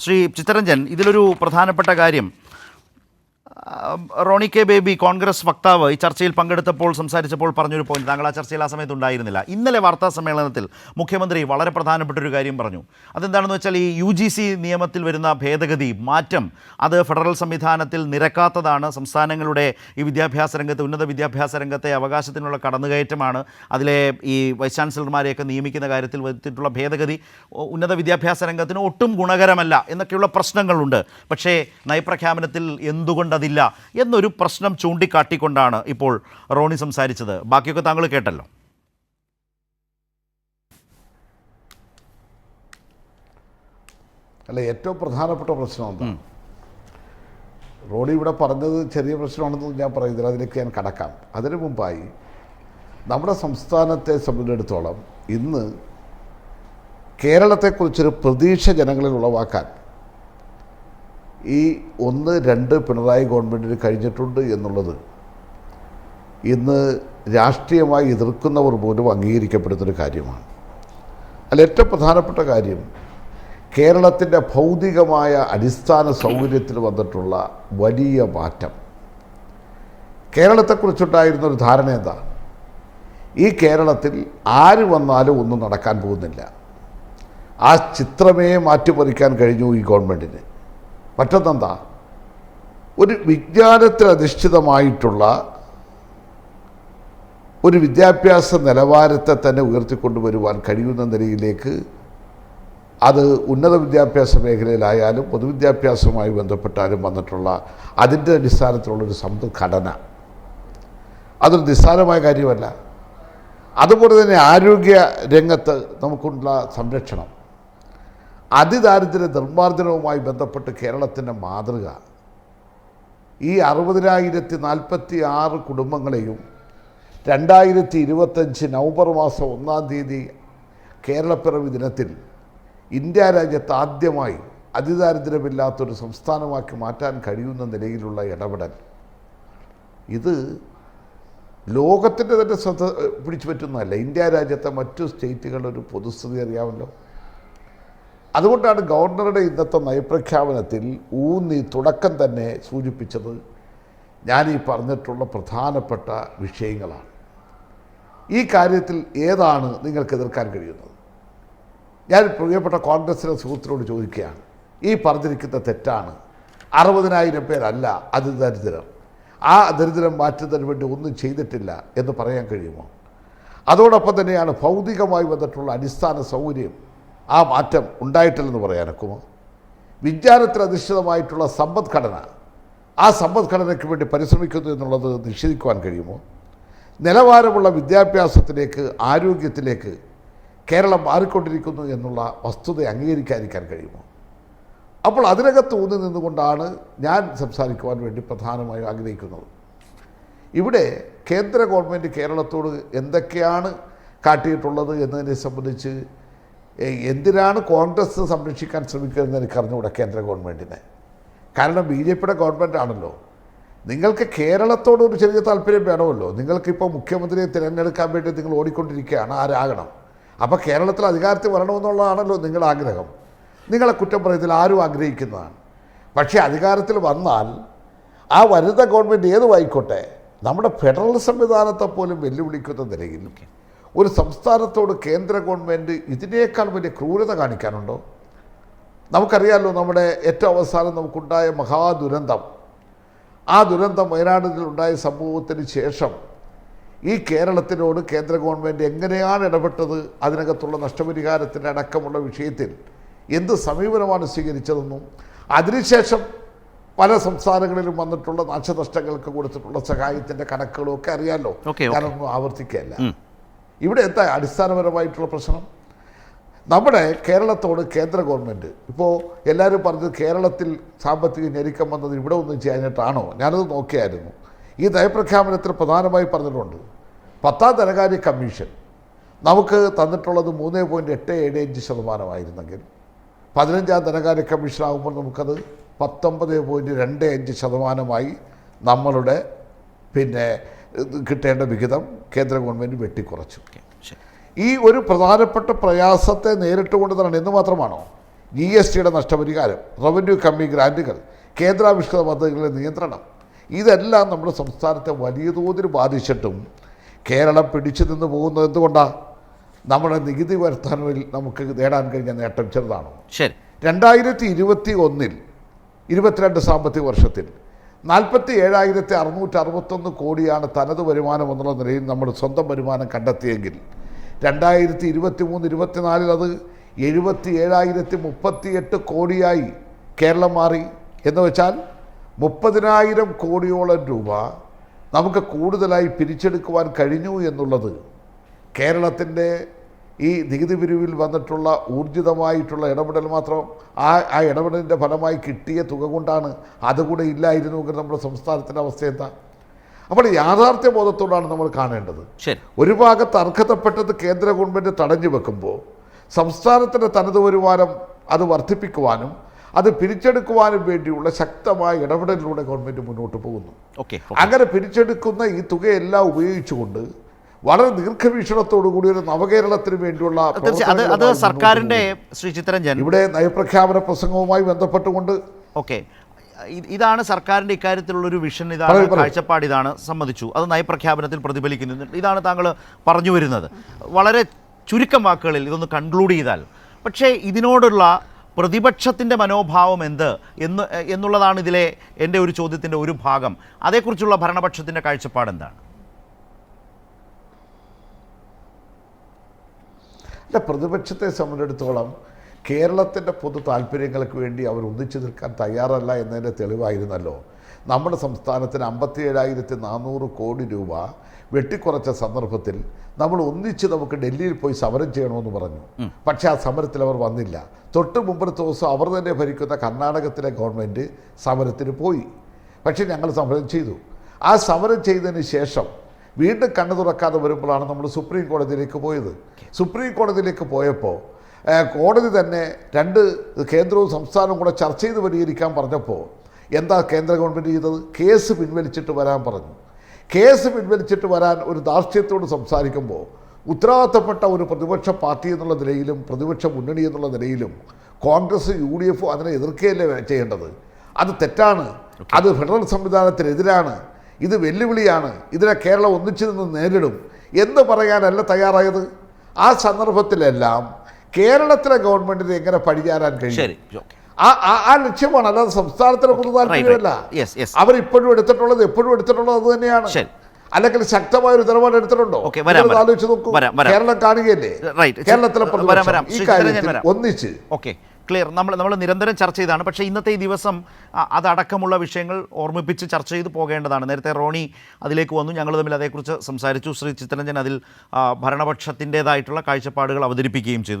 ശ്രീ ചിത്തരഞ്ജൻ ഇതിലൊരു പ്രധാനപ്പെട്ട കാര്യം. റോണി കെ ബേബി കോൺഗ്രസ് വക്താവ് ഈ ചർച്ചയിൽ പങ്കെടുത്തപ്പോൾ സംസാരിച്ചപ്പോൾ പറഞ്ഞൊരു പോയിന്റ് താങ്കൾ ആ ചർച്ചയിൽ ആ സമയത്ത് ഉണ്ടായിരുന്നില്ല. ഇന്നലെ വാർത്താ സമ്മേളനത്തിൽ മുഖ്യമന്ത്രി വളരെ പ്രധാനപ്പെട്ട ഒരു കാര്യം പറഞ്ഞു. അതെന്താണെന്ന് വെച്ചാൽ ഈ യു ജി സി നിയമത്തിൽ വരുന്ന ഭേദഗതി മാറ്റം അത് ഫെഡറൽ സംവിധാനത്തിൽ നിരക്കാത്തതാണ്. സംസ്ഥാനങ്ങളുടെ ഈ വിദ്യാഭ്യാസ രംഗത്തെ ഉന്നത വിദ്യാഭ്യാസ രംഗത്തെ അവകാശത്തിനുള്ള കടന്നുകയറ്റമാണ്. അതിലെ ഈ വൈസ് ചാൻസലർമാരെയൊക്കെ നിയമിക്കുന്ന കാര്യത്തിൽ വരുത്തിയിട്ടുള്ള ഭേദഗതി. ഉന്നത വിദ്യാഭ്യാസ രംഗത്തിന് ഒട്ടും ഗുണകരമല്ല എന്നൊക്കെയുള്ള പ്രശ്നങ്ങളുണ്ട്. പക്ഷേ നയപ്രഖ്യാപനത്തിൽ എന്തുകൊണ്ടതില്ല എന്നൊരു പ്രശ്നം ചൂണ്ടിക്കാട്ടിക്കൊണ്ടാണ് ഇപ്പോൾ റോണി സംസാരിച്ചത്. ബാക്കിയൊക്കെ താങ്കൾ കേട്ടല്ലോ. അല്ല ഏറ്റവും പ്രധാനപ്പെട്ട പ്രശ്നം എന്താ? റോഡി ഇവിടെ പറഞ്ഞത് ചെറിയ പ്രശ്നമാണെന്ന് ഞാൻ പറയുന്നില്ല. അതിലേക്ക് ഞാൻ കടക്കാം. അതിനു മുമ്പായി നമ്മുടെ സംസ്ഥാനത്തെ സംബന്ധിച്ചിടത്തോളം ഇന്ന് കേരളത്തെക്കുറിച്ചൊരു പ്രതീക്ഷ ജനങ്ങളിൽ ഉളവാക്കാൻ ഈ ഒന്ന് രണ്ട് പിണറായി ഗവൺമെന്റിന് കഴിഞ്ഞിട്ടുണ്ട് എന്നുള്ളത് ഇന്ന് രാഷ്ട്രീയമായി എതിർക്കുന്നവർ പോലും അംഗീകരിക്കപ്പെടുന്നൊരു കാര്യമാണ്. അല്ല ഏറ്റവും പ്രധാനപ്പെട്ട കാര്യം കേരളത്തിന്റെ ഭൗതികമായ അടിസ്ഥാന സൗകര്യത്തിൽ വന്നിട്ടുള്ള വലിയ മാറ്റം. കേരളത്തെക്കുറിച്ചുണ്ടായിരുന്ന ഒരു ധാരണ എന്താ? ഈ കേരളത്തിൽ ആര് വന്നാലും ഒന്നും നടക്കാൻ പോകുന്നില്ല. ആ ചിത്രമേ മാറ്റിമറിക്കാൻ കഴിഞ്ഞു ഈ ഗവൺമെന്റിന് മറ്റൊന്നെന്താ? ഒരു വിജ്ഞാനത്തിൽ അധിഷ്ഠിതമായിട്ടുള്ള ഒരു വിദ്യാഭ്യാസ നിലവാരത്തെ തന്നെ ഉയർത്തിക്കൊണ്ടുവരുവാൻ കഴിയുന്ന നിലയിലേക്ക് അത് ഉന്നത വിദ്യാഭ്യാസ മേഖലയിലായാലും പൊതുവിദ്യാഭ്യാസവുമായി ബന്ധപ്പെട്ടാലും വന്നിട്ടുള്ള അതിന്റെ അടിസ്ഥാനത്തിലുള്ളൊരു സമ്പദ്ഘടന. അതൊരു നിസ്സാരമായ കാര്യമല്ല. അതുപോലെ തന്നെ ആരോഗ്യ രംഗത്ത് നമുക്കുള്ള സംരക്ഷണം. അതിദാരിദ്ര്യ നിർമ്മാർജനവുമായി ബന്ധപ്പെട്ട് കേരളത്തിന്റെ മാതൃക. ഈ അറുപതിനായിരത്തി നാൽപ്പത്തി ആറ് കുടുംബങ്ങളെയും രണ്ടായിരത്തി ഇരുപത്തഞ്ച് നവംബർ മാസം ഒന്നാം തീയതി കേരളപ്പിറവി ദിനത്തിൽ ഇന്ത്യ രാജ്യത്ത് ആദ്യമായി അതിദാരിദ്ര്യമില്ലാത്തൊരു സംസ്ഥാനമാക്കി മാറ്റാൻ കഴിയുന്ന നിലയിലുള്ള ഇടപെടൽ. ഇത് ലോകത്തിന്റെ തന്നെ ശ്രദ്ധ പിടിച്ചു പറ്റുന്നതല്ല. ഇന്ത്യ രാജ്യത്തെ മറ്റു സ്റ്റേറ്റുകളൊരു പൊതുസ്ഥിതി അറിയാമല്ലോ. അതുകൊണ്ടാണ് ഗവർണറുടെ ഇന്നത്തെ നയപ്രഖ്യാപനത്തിൽ ഊന്നി തുടക്കം തന്നെ സൂചിപ്പിച്ചത് ഞാൻ ഈ പറഞ്ഞിട്ടുള്ള പ്രധാനപ്പെട്ട വിഷയങ്ങളാണ്. ഈ കാര്യത്തിൽ ഏതാണ് നിങ്ങൾക്ക് എതിർക്കാൻ കഴിയുന്നത്? ഞാൻ പ്രിയപ്പെട്ട കോൺഗ്രസിലെ സുഹൃത്തിനോട് ചോദിക്കുകയാണ്. ഈ പറഞ്ഞിരിക്കുന്ന തെറ്റാണ്. അറുപതിനായിരം പേരല്ല അത് ദരിദ്രം. ആ ദരിദ്രം മാറ്റുന്നതിന് വേണ്ടി ഒന്നും ചെയ്തിട്ടില്ല എന്ന് പറയാൻ കഴിയുമോ? അതോടൊപ്പം തന്നെയാണ് ഭൗതികമായി വന്നിട്ടുള്ള അടിസ്ഥാന സൗകര്യം ആ മാറ്റം ഉണ്ടായിട്ടില്ലെന്ന് പറയാനൊക്കുമോ വിജ്ഞാനത്തിൽ അധിഷ്ഠിതമായിട്ടുള്ള സമ്പദ്ഘടന ആ സമ്പദ്ഘടനയ്ക്ക് വേണ്ടി പരിശ്രമിക്കുന്നു എന്നുള്ളത് നിഷേധിക്കുവാൻ കഴിയുമോ? നിലവാരമുള്ള വിദ്യാഭ്യാസത്തിലേക്ക് ആരോഗ്യത്തിലേക്ക് കേരളം മാറിക്കൊണ്ടിരിക്കുന്നു എന്നുള്ള വസ്തുത അംഗീകരിക്കാതിരിക്കാൻ കഴിയുമോ? അപ്പോൾ അതിനകത്ത് ഊന്നി നിന്നുകൊണ്ടാണ് ഞാൻ സംസാരിക്കുവാൻ വേണ്ടി പ്രധാനമായും ആഗ്രഹിക്കുന്നത്. ഇവിടെ കേന്ദ്ര ഗവൺമെന്റ് കേരളത്തോട് എന്തൊക്കെയാണ് കാട്ടിയിട്ടുള്ളത് എന്നതിനെ സംബന്ധിച്ച് എന്തിനാണ് കോൺഗ്രസ് സംരക്ഷിക്കാൻ ശ്രമിക്കുന്നതെന്ന് എനിക്ക് അറിഞ്ഞുകൂടെ കേന്ദ്ര ഗവൺമെന്റിനെ കാരണം ബി ജെ പിയുടെ ഗവൺമെന്റ് ആണല്ലോ. നിങ്ങൾക്ക് കേരളത്തോട് ഒരു ചെറിയ താല്പര്യം വേണമല്ലോ. നിങ്ങൾക്കിപ്പോൾ മുഖ്യമന്ത്രിയെ തിരഞ്ഞെടുക്കാൻ വേണ്ടി നിങ്ങൾ ഓടിക്കൊണ്ടിരിക്കുകയാണ് ആരാകണം. അപ്പോൾ കേരളത്തിൽ അധികാരത്തിൽ വരണമെന്നുള്ളതാണല്ലോ നിങ്ങളുടെ ആഗ്രഹം. നിങ്ങളെ കുറ്റം പറയത്തിൽ ആരും ആഗ്രഹിക്കുന്നതാണ്. പക്ഷേ അധികാരത്തിൽ വന്നാൽ ആ വരുന്ന ഗവൺമെന്റ് ഏതുമായിക്കോട്ടെ നമ്മുടെ ഫെഡറൽ സംവിധാനത്തെ പോലും വെല്ലുവിളിക്കുന്ന നിലയിൽ ഒരു സംസ്ഥാനത്തോട് കേന്ദ്ര ഗവൺമെന്റ് ഇതിനേക്കാൾ വലിയ ക്രൂരത കാണിക്കാനുണ്ടോ? നമുക്കറിയാമല്ലോ നമ്മുടെ ഏറ്റവും അവസാനം നമുക്കുണ്ടായ മഹാദുരന്തം. ആ ദുരന്തം വയനാടിലുണ്ടായ സംഭവത്തിന് ശേഷം ഈ കേരളത്തിനോട് കേന്ദ്ര ഗവൺമെന്റ് എങ്ങനെയാണ് ഇടപെട്ടത്? അതിനകത്തുള്ള നഷ്ടപരിഹാരത്തിന്റെ അടക്കമുള്ള വിഷയത്തിൽ എന്ത് സമീപനമാണ് സ്വീകരിച്ചതെന്നും അതിനുശേഷം പല സംസ്ഥാനങ്ങളിലും വന്നിട്ടുള്ള നാശനഷ്ടങ്ങൾക്ക് കൊടുത്തിട്ടുള്ള സഹായത്തിന്റെ കണക്കുകളും ഒക്കെ അറിയാമല്ലോ. ഞാനൊന്നും ആവർത്തിക്കുകയല്ല. ഇവിടെ എന്താ അടിസ്ഥാനപരമായിട്ടുള്ള പ്രശ്നം? നമ്മുടെ കേരളത്തോട് കേന്ദ്ര ഗവൺമെന്റ് ഇപ്പോൾ എല്ലാവരും പറഞ്ഞത് കേരളത്തിൽ സാമ്പത്തിക ഞെരുക്കം വന്നത് ഇവിടെ ഒന്നും ചെയ്യാനായിട്ടാണോ? ഞാനത് നോക്കിയായിരുന്നു. ഈ നയപ്രഖ്യാപനത്തിൽ പ്രധാനമായി പറഞ്ഞിട്ടുണ്ട് പത്താം ധനകാര്യ കമ്മീഷൻ നമുക്ക് തന്നിട്ടുള്ളത് മൂന്ന് പോയിന്റ് എട്ട് ഏഴ് അഞ്ച് ശതമാനമായിരുന്നെങ്കിൽ പതിനഞ്ചാം ധനകാര്യ കമ്മീഷൻ ആകുമ്പോൾ നമുക്കത് പത്തൊമ്പത് പോയിന്റ് രണ്ട് അഞ്ച് ശതമാനമായി നമ്മളുടെ പിന്നെ കിട്ടേണ്ട വിഹിതം കേന്ദ്ര ഗവൺമെന്റ് വെട്ടിക്കുറച്ചു. ഈ ഒരു പ്രധാനപ്പെട്ട പ്രയാസത്തെ നേരിട്ടുകൊണ്ട് തന്നെ എന്ന് മാത്രമാണോ? ജി എസ് ടിയുടെ നഷ്ടപരിഹാരം റവന്യൂ കമ്മി ഗ്രാന്റുകൾ കേന്ദ്രാവിഷ്കൃത പദ്ധതികളുടെ നിയന്ത്രണം ഇതെല്ലാം നമ്മുടെ സംസ്ഥാനത്തെ വലിയ തോതിൽ ബാധിച്ചിട്ടും കേരളം പിടിച്ചു നിന്ന് പോകുന്നത് എന്തുകൊണ്ടാണ് നമ്മുടെ നികുതി വരുത്താനിൽ നമുക്ക് നേടാൻ കഴിഞ്ഞ നേട്ടം ചെറുതാണോ? ശരി. രണ്ടായിരത്തി ഇരുപത്തി ഒന്നിൽ ഇരുപത്തിരണ്ട് സാമ്പത്തിക വർഷത്തിൽ നാൽപ്പത്തി ഏഴായിരത്തി അറുന്നൂറ്റി അറുപത്തൊന്ന് കോടിയാണ് തനത് വരുമാനം എന്നുള്ള നിലയിൽ നമ്മൾ സ്വന്തം വരുമാനം കണ്ടെത്തിയെങ്കിൽ രണ്ടായിരത്തി ഇരുപത്തി മൂന്ന് ഇരുപത്തിനാലിൽ അത് എഴുപത്തി ഏഴായിരത്തി മുപ്പത്തിയെട്ട് കോടിയായി കേരളം മാറി. എന്ന് വെച്ചാൽ മുപ്പതിനായിരം കോടിയോളം രൂപ നമുക്ക് കൂടുതലായി പിരിച്ചെടുക്കുവാൻ കഴിഞ്ഞു എന്നുള്ളത് കേരളത്തിന്റെ ഈ നികുതി പിരിവിൽ വന്നിട്ടുള്ള ഊർജിതമായിട്ടുള്ള ഇടപെടൽ മാത്രം ആ ആ ഇടപെടലിന്റെ ഫലമായി കിട്ടിയ തുക കൊണ്ടാണ് അതുകൂടെ ഇല്ലായിരുന്നുവെങ്കിൽ നമ്മുടെ സംസ്ഥാനത്തിന്റെ അവസ്ഥ എന്താ? അപ്പോൾ യാഥാർത്ഥ്യ ബോധത്തോടാണ് നമ്മൾ കാണേണ്ടത്. ഒരു ഭാഗത്ത് അർഹതപ്പെട്ടത് കേന്ദ്ര ഗവൺമെന്റ് തടഞ്ഞു വെക്കുമ്പോൾ സംസ്ഥാനത്തിന്റെ തനത് വരുമാനം അത് വർദ്ധിപ്പിക്കുവാനും അത് പിരിച്ചെടുക്കുവാനും വേണ്ടിയുള്ള ശക്തമായ ഇടപെടലിലൂടെ ഗവൺമെന്റ് മുന്നോട്ട് പോകുന്നു. ഓക്കെ. അങ്ങനെ പിരിച്ചെടുക്കുന്ന ഈ തുകയെല്ലാം ഉപയോഗിച്ചുകൊണ്ട് വളരെ ദീർഘവീക്ഷണത്തോടു കൂടി ഒരു നവകേരളത്തിന് വേണ്ടിയുള്ള അത് പോകുന്നു. ശ്രീ ഇവിടെ നയപ്രഖ്യാപന പ്രസംഗവുമായി ബന്ധപ്പെട്ടുകൊണ്ട് ഓക്കെ. ഇതാണ് സർക്കാരിന്റെ ഇക്കാര്യത്തിലുള്ളൊരു വിഷൻ. ഇതാണ്. കാഴ്ചപ്പാട് ഇതാണ് സമ്മതിച്ചു. അത് നയപ്രഖ്യാപനത്തിൽ പ്രതിഫലിക്കുന്നു ഇതാണ് താങ്കൾ പറഞ്ഞു വരുന്നത്. വളരെ ചുരുക്കം വാക്കുകളിൽ ഇതൊന്ന് കൺക്ലൂഡ് ചെയ്താൽ. പക്ഷേ ഇതിനോടുള്ള പ്രതിപക്ഷത്തിന്റെ മനോഭാവം എന്ത് എന്ന് എന്നുള്ളതാണ് ഇതിലെ എന്റെ ഒരു ചോദ്യത്തിന്റെ ഒരു ഭാഗം. അതേക്കുറിച്ചുള്ള ഭരണപക്ഷത്തിന്റെ കാഴ്ചപ്പാട് എന്താണ്? അല്ല പ്രതിപക്ഷത്തെ സംബന്ധിച്ചിടത്തോളം കേരളത്തിന്റെ പൊതു താല്പര്യങ്ങൾക്ക് വേണ്ടി അവർ ഒന്നിച്ചു നിൽക്കാൻ തയ്യാറല്ല എന്നതിന്റെ തെളിവായിരുന്നല്ലോ. നമ്മുടെ സംസ്ഥാനത്തിന് അമ്പത്തി ഏഴായിരത്തി നാനൂറ് കോടി രൂപ വെട്ടിക്കുറച്ച സന്ദർഭത്തിൽ നമ്മൾ ഒന്നിച്ച് നമുക്ക് ഡൽഹിയിൽ പോയി സമരം ചെയ്യണമെന്ന് പറഞ്ഞു. പക്ഷേ ആ സമരത്തിൽ അവർ വന്നില്ല. തൊട്ട് മുമ്പത്തെ ദിവസം അവർ തന്നെ ഭരിക്കുന്ന കർണാടകത്തിലെ ഗവൺമെന്റ് സമരത്തിന് പോയി. പക്ഷേ ഞങ്ങൾ സമരം ചെയ്തു. ആ സമരം ചെയ്തതിന് ശേഷം വീണ്ടും കണ്ണു തുറക്കാതെ വരുമ്പോഴാണ് നമ്മൾ സുപ്രീം കോടതിയിലേക്ക് പോയത്. സുപ്രീം കോടതിയിലേക്ക് പോയപ്പോൾ കോടതി തന്നെ രണ്ട് കേന്ദ്രവും സംസ്ഥാനവും കൂടെ ചർച്ച ചെയ്ത് പരിഹരിക്കാൻ പറഞ്ഞപ്പോൾ എന്താ കേന്ദ്ര ഗവൺമെന്റ് ചെയ്തത്? കേസ് പിൻവലിച്ചിട്ട് വരാൻ പറഞ്ഞു. കേസ് പിൻവലിച്ചിട്ട് വരാൻ ഒരു ധാർഷ്ട്യത്തോട് സംസാരിക്കുമ്പോൾ ഉത്തരവാദിത്തപ്പെട്ട ഒരു പ്രതിപക്ഷ പാർട്ടി എന്നുള്ള നിലയിലും പ്രതിപക്ഷ മുന്നണി എന്നുള്ള നിലയിലും കോൺഗ്രസ് യു ഡി എഫും അതിനെ എതിർക്കുകയല്ലേ ചെയ്യേണ്ടത്? അത് തെറ്റാണ്. അത് ഫെഡറൽ സംവിധാനത്തിനെതിരാണ്. ഇത് വെല്ലുവിളിയാണ്. ഇതിനെ കേരളം ഒന്നിച്ചു നിന്ന് നേരിടും. എന്ന് പറയാനല്ല തയ്യാറായത്? ആ സന്ദർഭത്തിലെല്ലാം കേരളത്തിലെ ഗവൺമെന്റിന് എങ്ങനെ പഴിചാരാൻ കഴിയും? ആ ലക്ഷ്യമാണ്. അല്ലാതെ സംസ്ഥാനത്തിന് പൊതു താല്പര്യമല്ല. അവർ ഇപ്പോഴും എടുത്തിട്ടുള്ളത് എപ്പോഴും എടുത്തിട്ടുള്ളത് അത് തന്നെയാണ്. അല്ലെങ്കിൽ ശക്തമായ ഒരു നിലപാട് എടുത്തിട്ടുണ്ടോ. ആലോചിച്ച് നോക്കൂ. കേരളം കാണുകയല്ലേ. കേരളത്തിലെ. ഈ കാര്യത്തിൽ ഒന്നിച്ച് ഓക്കെ ക്ലിയർ നമ്മൾ നമ്മൾ നിരന്തരം ചർച്ച ചെയ്താണ് പക്ഷേ ഇന്നത്തെ ഈ ദിവസം അതടക്കമുള്ള വിഷയങ്ങൾ ഓർമ്മിപ്പിച്ച് ചർച്ച ചെയ്ത് പോകേണ്ടതാണ്. നേരത്തെ റോണി അതിലേക്ക് വന്നു. ഞങ്ങൾ തമ്മിൽ അതേക്കുറിച്ച് സംസാരിച്ചു. ശ്രീ ചിത്തരഞ്ജൻ അതിൽ ഭരണപക്ഷത്തിന്റെതായിട്ടുള്ള കാഴ്ചപ്പാടുകൾ അവതരിപ്പിക്കുകയും ചെയ്തു.